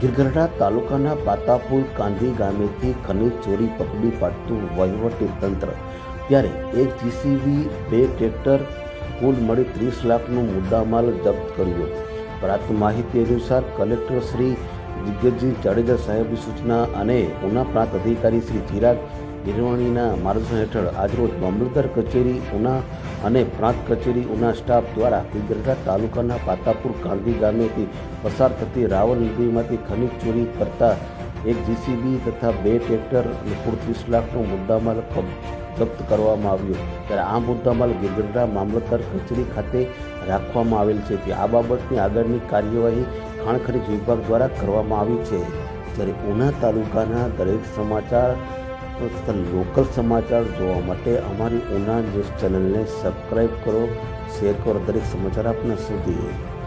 ગીરગઢડા તાલુકાના પાતાપુર કાંધી ગામેથી ખનીજ ચોરી પકડી પાડતું વહીવટી તંત્ર. ત્યારે એક જીસીબી બે ટ્રેક્ટર કુલ મળી ત્રીસ લાખનો મુદ્દામાલ જપ્ત કર્યો. પ્રાપ્ત માહિતી અનુસાર કલેક્ટર શ્રી દિગ્ગજી જાડેજા સાહેબની સૂચના અને ઉના પ્રાંત અધિકારી શ્રી ચિરાગ હિરવાણીના માર્ગદર્શન હેઠળ આજરોજ મામલતદાર કચેરી, ઉના અને પ્રાંત કચેરી, ઉના સ્ટાફ દ્વારા ગીરગઢડા તાલુકાના પાતાપુર કાંધી ગામેથી પસાર થતી રાવણ નદીમાંથી ખનીજ ચોરી કરતા એક જીસીબી તથા બે ટ્રેક્ટર અને કુલ ત્રીસ લાખનો મુદ્દામાલ જપ્ત કરવામાં આવ્યો. ત્યારે આ મુદ્દામાલ ગીરગઢડા મામલતદાર કચેરી ખાતે રાખવામાં આવેલ છે. તે આ બાબતની આગળની કાર્યવાહી ખાણ ખનીજ વિભાગ દ્વારા કરવામાં આવી છે. જ્યારે ઉના તાલુકાના દરેક સમાચાર તથા લોકલ સમાચાર જોવા માટે અમારી ઉના ન્યૂઝ ચેનલને સબસ્ક્રાઈબ કરો, શેર કરો, દરેક સમાચાર આપને સુધી.